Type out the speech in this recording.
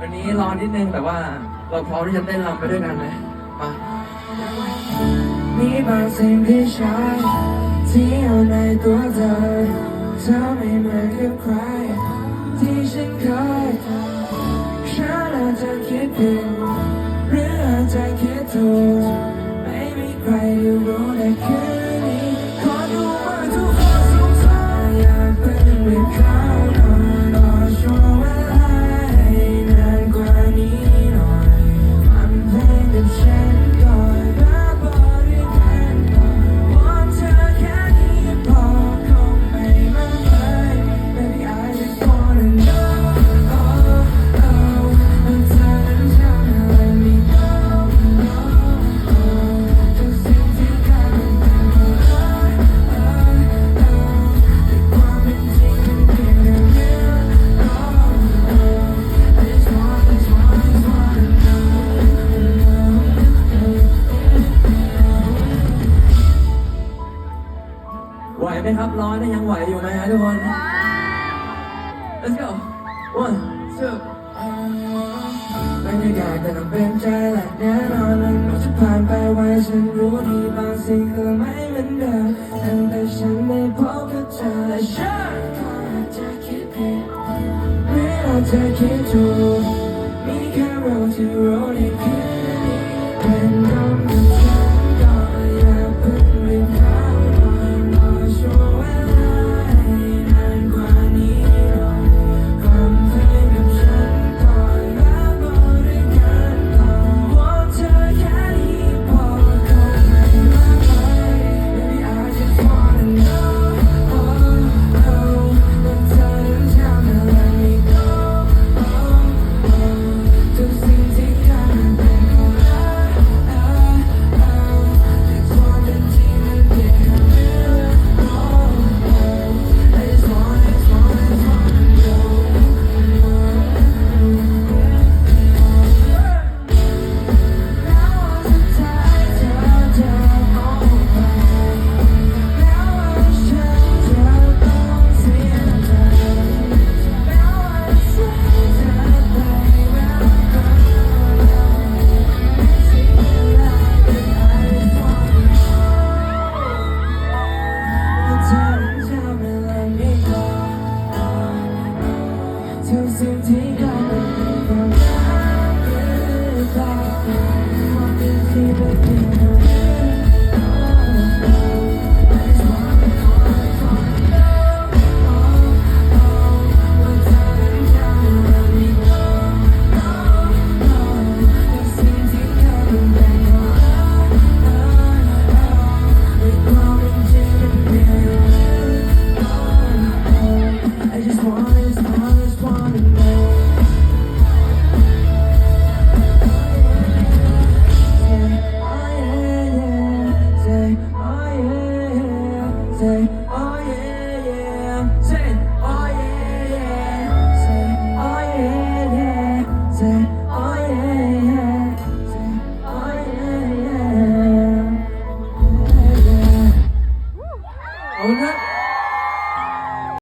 วันนี้รอนิดนึงแต่ว่า เราพร้อมที่จะเต้นรำไปด้วยกันไหมมามีบางสิ่งที่ใช่ที่อยู่ในตัวเธอเธอไม่เหมือนกับใคร ที่ฉันเคยทำฉันอาจจะคิดผิด ไหวไหมครับร้อนนะยังไหวอยู่ไหมฮะทุกคน let's go one two บรรยากาศก็ต้องเป็นใจแหละแน่นอนมันมันจะผ่านไปไวฉันรู้ดีบางสิ่งก็ไม่เหมือนเดิมตั้งแต่ฉันได้พบกับเธอและฉันก็อาจจะคิดผิดหรืออาจจะคิดถูกมีแค่เราที่รู้ในคืนนี้เป็นลม time.